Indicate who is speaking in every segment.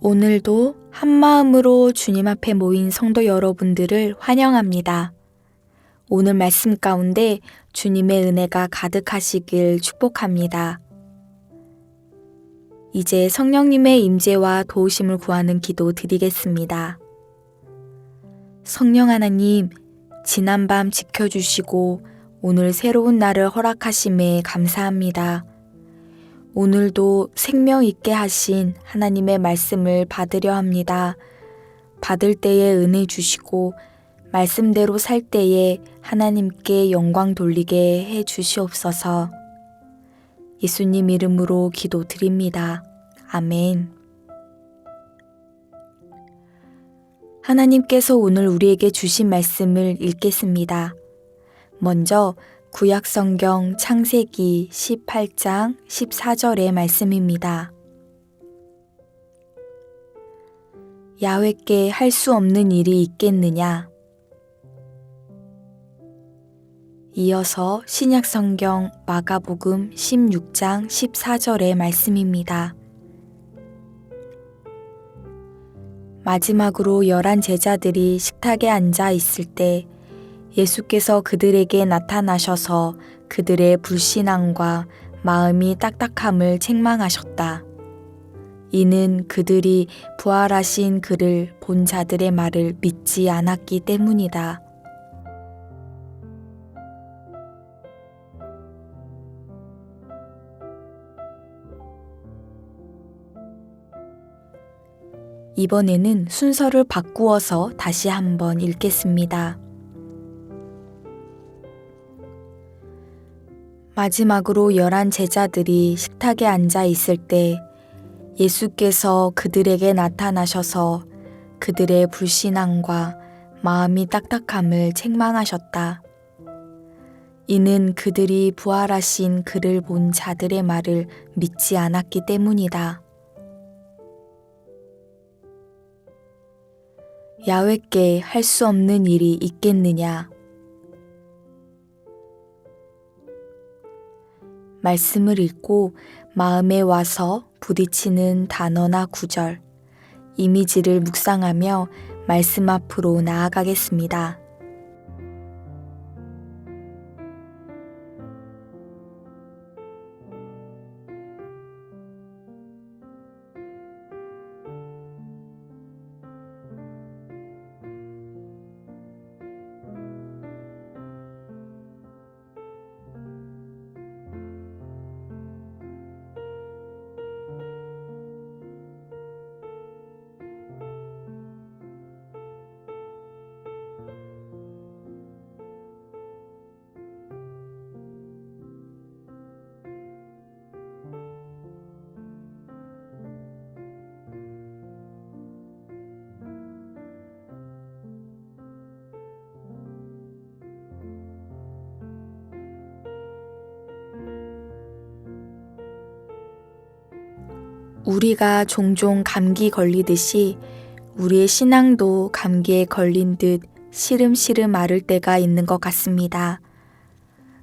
Speaker 1: 오늘도 한 마음으로 주님 앞에 모인 성도 여러분들을 환영합니다. 오늘 말씀 가운데 주님의 은혜가 가득하시길 축복합니다. 이제 성령님의 임재와 도우심을 구하는 기도 드리겠습니다. 성령 하나님, 지난밤 지켜주시고 오늘 새로운 날을 허락하심에 감사합니다. 오늘도 생명 있게 하신 하나님의 말씀을 받으려 합니다. 받을 때에 은혜 주시고 말씀대로 살 때에 하나님께 영광 돌리게 해 주시옵소서. 예수님 이름으로 기도 드립니다. 아멘. 하나님께서 오늘 우리에게 주신 말씀을 읽겠습니다. 먼저 구약 성경 창세기 18장 14절의 말씀입니다. 야훼께 할 수 없는 일이 있겠느냐? 이어서 신약 성경 마가복음 16장 14절의 말씀입니다. 마지막으로 열한 제자들이 식탁에 앉아 있을 때 예수께서 그들에게 나타나셔서 그들의 불신앙과 마음이 딱딱함을 책망하셨다. 이는 그들이 부활하신 그를 본 자들의 말을 믿지 않았기 때문이다. 이번에는 순서를 바꾸어서 다시 한번 읽겠습니다. 마지막으로 열한 제자들이 식탁에 앉아 있을 때 예수께서 그들에게 나타나셔서 그들의 불신앙과 마음이 딱딱함을 책망하셨다. 이는 그들이 부활하신 그를 본 자들의 말을 믿지 않았기 때문이다. 야훼께 할 수 없는 일이 있겠느냐? 말씀을 읽고 마음에 와서 부딪히는 단어나 구절, 이미지를 묵상하며 말씀 앞으로 나아가겠습니다. 우리가 종종 감기 걸리듯이 우리의 신앙도 감기에 걸린 듯 시름시름 앓을 때가 있는 것 같습니다.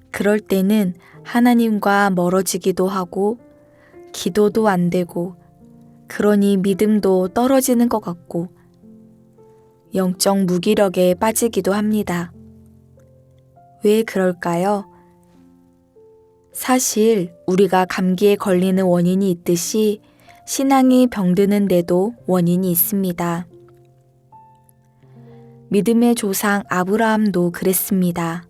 Speaker 1: 그럴 때는 하나님과 멀어지기도 하고 기도도 안 되고 그러니 믿음도 떨어지는 것 같고 영적 무기력에 빠지기도 합니다. 왜 그럴까요? 사실 우리가 감기에 걸리는 원인이 있듯이 신앙이 병드는 데도 원인이 있습니다. 믿음의 조상 아브라함도 그랬습니다.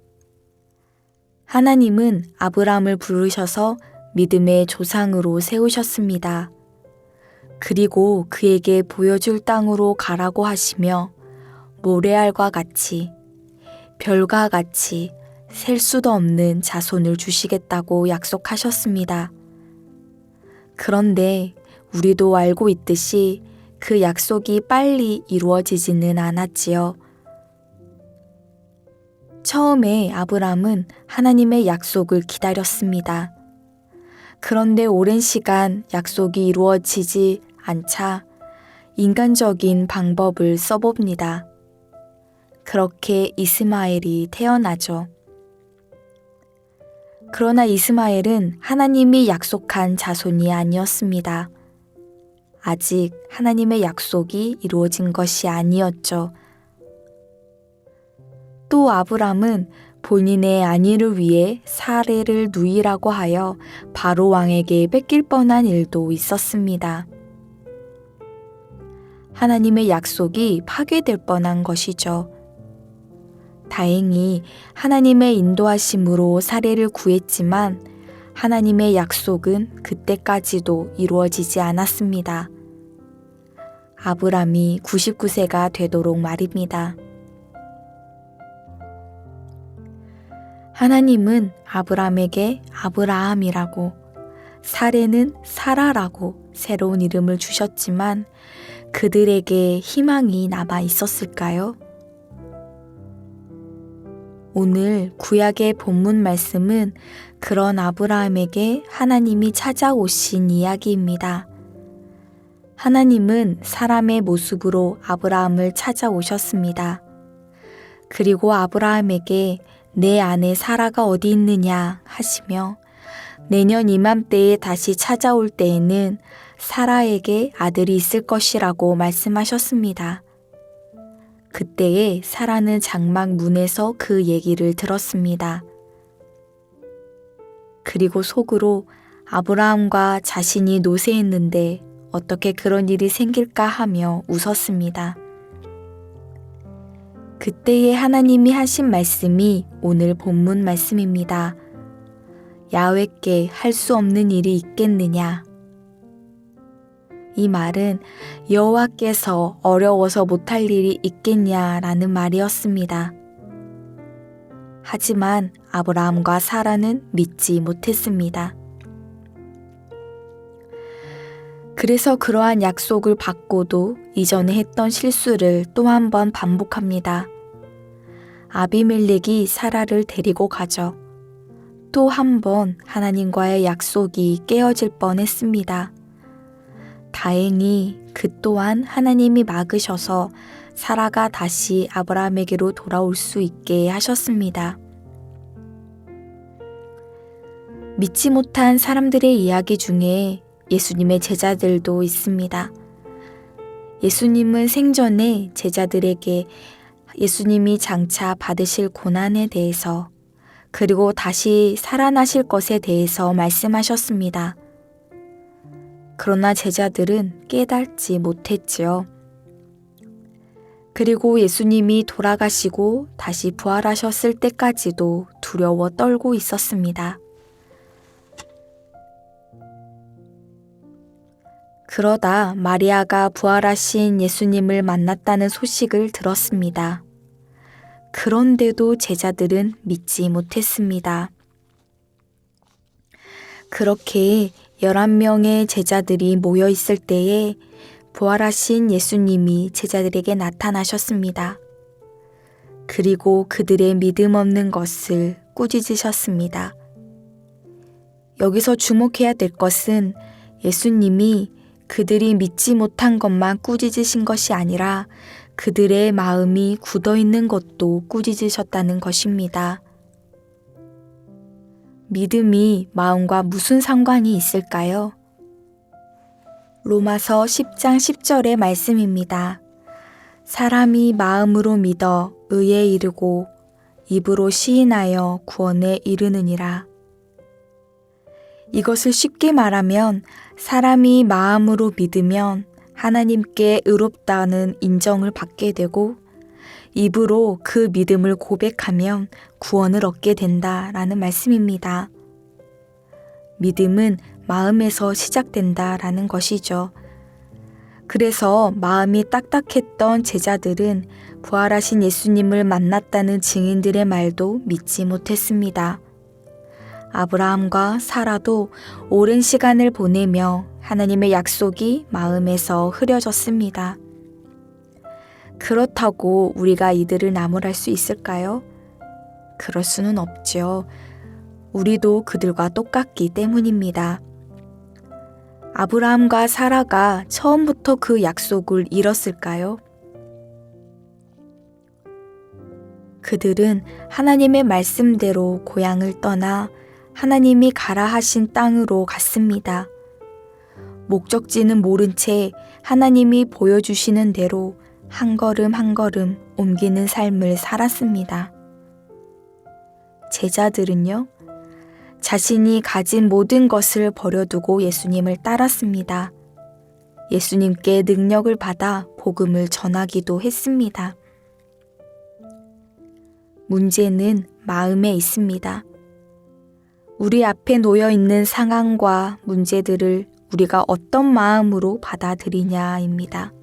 Speaker 1: 하나님은 아브라함을 부르셔서 믿음의 조상으로 세우셨습니다. 그리고 그에게 보여줄 땅으로 가라고 하시며 모래알과 같이 별과 같이 셀 수도 없는 자손을 주시겠다고 약속하셨습니다. 그런데 우리도 알고 있듯이 그 약속이 빨리 이루어지지는 않았지요. 처음에 아브람은 하나님의 약속을 기다렸습니다. 그런데 오랜 시간 약속이 이루어지지 않자 인간적인 방법을 써봅니다. 그렇게 이스마엘이 태어나죠. 그러나 이스마엘은 하나님이 약속한 자손이 아니었습니다. 아직 하나님의 약속이 이루어진 것이 아니었죠. 또 아브람은 본인의 안위를 위해 사례를 누이라고 하여 바로 왕에게 뺏길 뻔한 일도 있었습니다. 하나님의 약속이 파괴될 뻔한 것이죠. 다행히 하나님의 인도하심으로 사례를 구했지만 하나님의 약속은 그때까지도 이루어지지 않았습니다. 아브람이 99세가 되도록 말입니다. 하나님은 아브람에게 아브라함이라고 사례는 사라라고 새로운 이름을 주셨지만 그들에게 희망이 남아 있었을까요? 오늘 구약의 본문 말씀은 그런 아브라함에게 하나님이 찾아오신 이야기입니다. 하나님은 사람의 모습으로 아브라함을 찾아오셨습니다. 그리고 아브라함에게 내 아내 사라가 어디 있느냐 하시며 내년 이맘때에 다시 찾아올 때에는 사라에게 아들이 있을 것이라고 말씀하셨습니다. 그때에 사라는 장막 문에서 그 얘기를 들었습니다. 그리고 속으로 아브라함과 자신이 노세했는데 어떻게 그런 일이 생길까 하며 웃었습니다. 그때에 하나님이 하신 말씀이 오늘 본문 말씀입니다. 야외께 할 수 없는 일이 있겠느냐? 이 말은 여호와께서 어려워서 못할 일이 있겠냐라는 말이었습니다. 하지만 아브라함과 사라는 믿지 못했습니다. 그래서 그러한 약속을 받고도 이전에 했던 실수를 또 한 번 반복합니다. 아비멜렉이 사라를 데리고 가죠. 또 한 번 하나님과의 약속이 깨어질 뻔 했습니다. 다행히 그 또한 하나님이 막으셔서 사라가 다시 아브라함에게로 돌아올 수 있게 하셨습니다. 믿지 못한 사람들의 이야기 중에 예수님의 제자들도 있습니다. 예수님은 생전에 제자들에게 예수님이 장차 받으실 고난에 대해서 그리고 다시 살아나실 것에 대해서 말씀하셨습니다. 그러나 제자들은 깨닫지 못했지요. 그리고 예수님이 돌아가시고 다시 부활하셨을 때까지도 두려워 떨고 있었습니다. 그러다 마리아가 부활하신 예수님을 만났다는 소식을 들었습니다. 그런데도 제자들은 믿지 못했습니다. 그렇게 11명의 제자들이 모여 있을 때에 부활하신 예수님이 제자들에게 나타나셨습니다. 그리고 그들의 믿음 없는 것을 꾸짖으셨습니다. 여기서 주목해야 될 것은 예수님이 그들이 믿지 못한 것만 꾸짖으신 것이 아니라 그들의 마음이 굳어 있는 것도 꾸짖으셨다는 것입니다. 믿음이 마음과 무슨 상관이 있을까요? 로마서 10장 10절의 말씀입니다. 사람이 마음으로 믿어 의에 이르고 입으로 시인하여 구원에 이르느니라. 이것을 쉽게 말하면 사람이 마음으로 믿으면 하나님께 의롭다는 인정을 받게 되고 입으로 그 믿음을 고백하면 구원을 얻게 된다라는 말씀입니다. 믿음은 마음에서 시작된다라는 것이죠. 그래서 마음이 딱딱했던 제자들은 부활하신 예수님을 만났다는 증인들의 말도 믿지 못했습니다. 아브라함과 사라도 오랜 시간을 보내며 하나님의 약속이 마음에서 흐려졌습니다. 그렇다고 우리가 이들을 나무랄 수 있을까요? 그럴 수는 없죠. 우리도 그들과 똑같기 때문입니다. 아브라함과 사라가 처음부터 그 약속을 잃었을까요? 그들은 하나님의 말씀대로 고향을 떠나 하나님이 가라 하신 땅으로 갔습니다. 목적지는 모른 채 하나님이 보여주시는 대로 한 걸음 한 걸음 옮기는 삶을 살았습니다. 제자들은요, 자신이 가진 모든 것을 버려두고 예수님을 따랐습니다. 예수님께 능력을 받아 복음을 전하기도 했습니다. 문제는 마음에 있습니다. 우리 앞에 놓여 있는 상황과 문제들을 우리가 어떤 마음으로 받아들이냐입니다.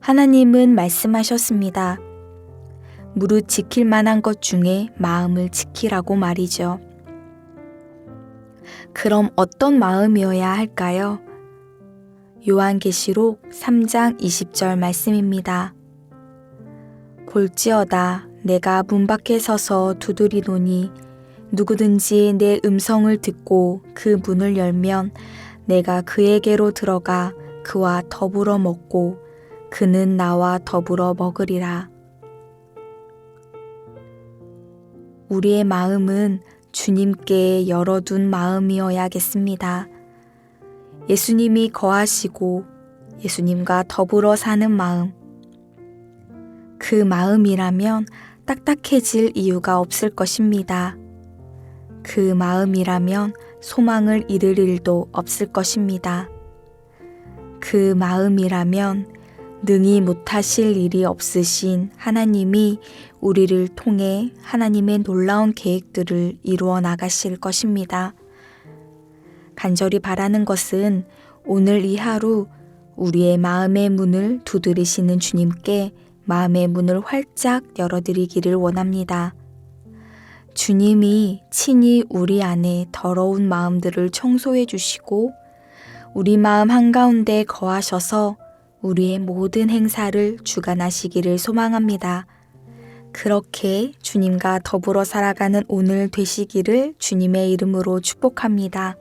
Speaker 1: 하나님은 말씀하셨습니다. 무릇 지킬 만한 것 중에 마음을 지키라고 말이죠. 그럼 어떤 마음이어야 할까요? 요한계시록 3장 20절 말씀입니다. 볼지어다 내가 문 밖에 서서 두드리노니 누구든지 내 음성을 듣고 그 문을 열면 내가 그에게로 들어가 그와 더불어 먹고 그는 나와 더불어 먹으리라. 우리의 마음은 주님께 열어둔 마음이어야겠습니다. 예수님이 거하시고 예수님과 더불어 사는 마음. 그 마음이라면 딱딱해질 이유가 없을 것입니다. 그 마음이라면 소망을 잃을 일도 없을 것입니다. 그 마음이라면 능히 못하실 일이 없으신 하나님이 우리를 통해 하나님의 놀라운 계획들을 이루어 나가실 것입니다. 간절히 바라는 것은 오늘 이 하루 우리의 마음의 문을 두드리시는 주님께 마음의 문을 활짝 열어드리기를 원합니다. 주님이 친히 우리 안에 더러운 마음들을 청소해 주시고 우리 마음 한가운데 거하셔서 우리의 모든 행사를 주관하시기를 소망합니다. 그렇게 주님과 더불어 살아가는 오늘 되시기를 주님의 이름으로 축복합니다.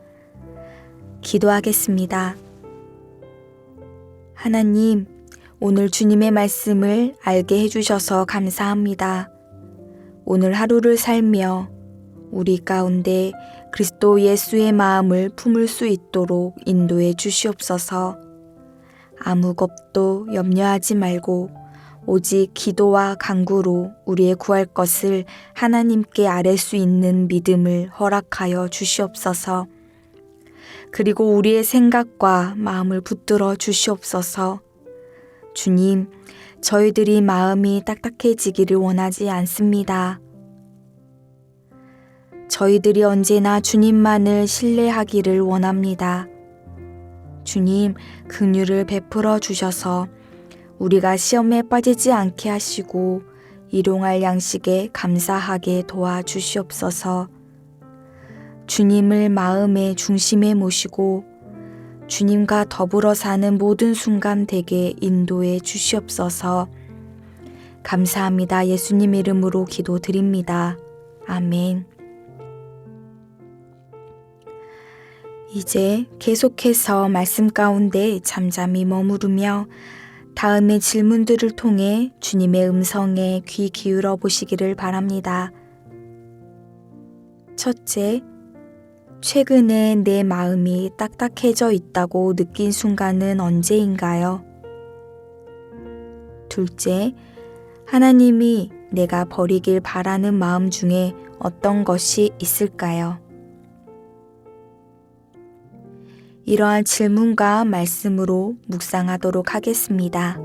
Speaker 1: 기도하겠습니다. 하나님, 오늘 주님의 말씀을 알게 해주셔서 감사합니다. 오늘 하루를 살며 우리 가운데 그리스도 예수의 마음을 품을 수 있도록 인도해 주시옵소서. 아무 것도 염려하지 말고 오직 기도와 간구로 우리의 구할 것을 하나님께 아뢰 수 있는 믿음을 허락하여 주시옵소서. 그리고 우리의 생각과 마음을 붙들어 주시옵소서. 주님, 저희들이 마음이 딱딱해지기를 원하지 않습니다. 저희들이 언제나 주님만을 신뢰하기를 원합니다. 주님, 긍휼을 베풀어 주셔서 우리가 시험에 빠지지 않게 하시고 일용할 양식에 감사하게 도와 주시옵소서. 주님을 마음의 중심에 모시고 주님과 더불어 사는 모든 순간 되게 인도해 주시옵소서. 감사합니다. 예수님 이름으로 기도드립니다. 아멘. 이제 계속해서 말씀 가운데 잠잠히 머무르며 다음의 질문들을 통해 주님의 음성에 귀 기울여 보시기를 바랍니다. 첫째, 최근에 내 마음이 딱딱해져 있다고 느낀 순간은 언제인가요? 둘째, 하나님이 내가 버리길 바라는 마음 중에 어떤 것이 있을까요? 이러한 질문과 말씀으로 묵상하도록 하겠습니다.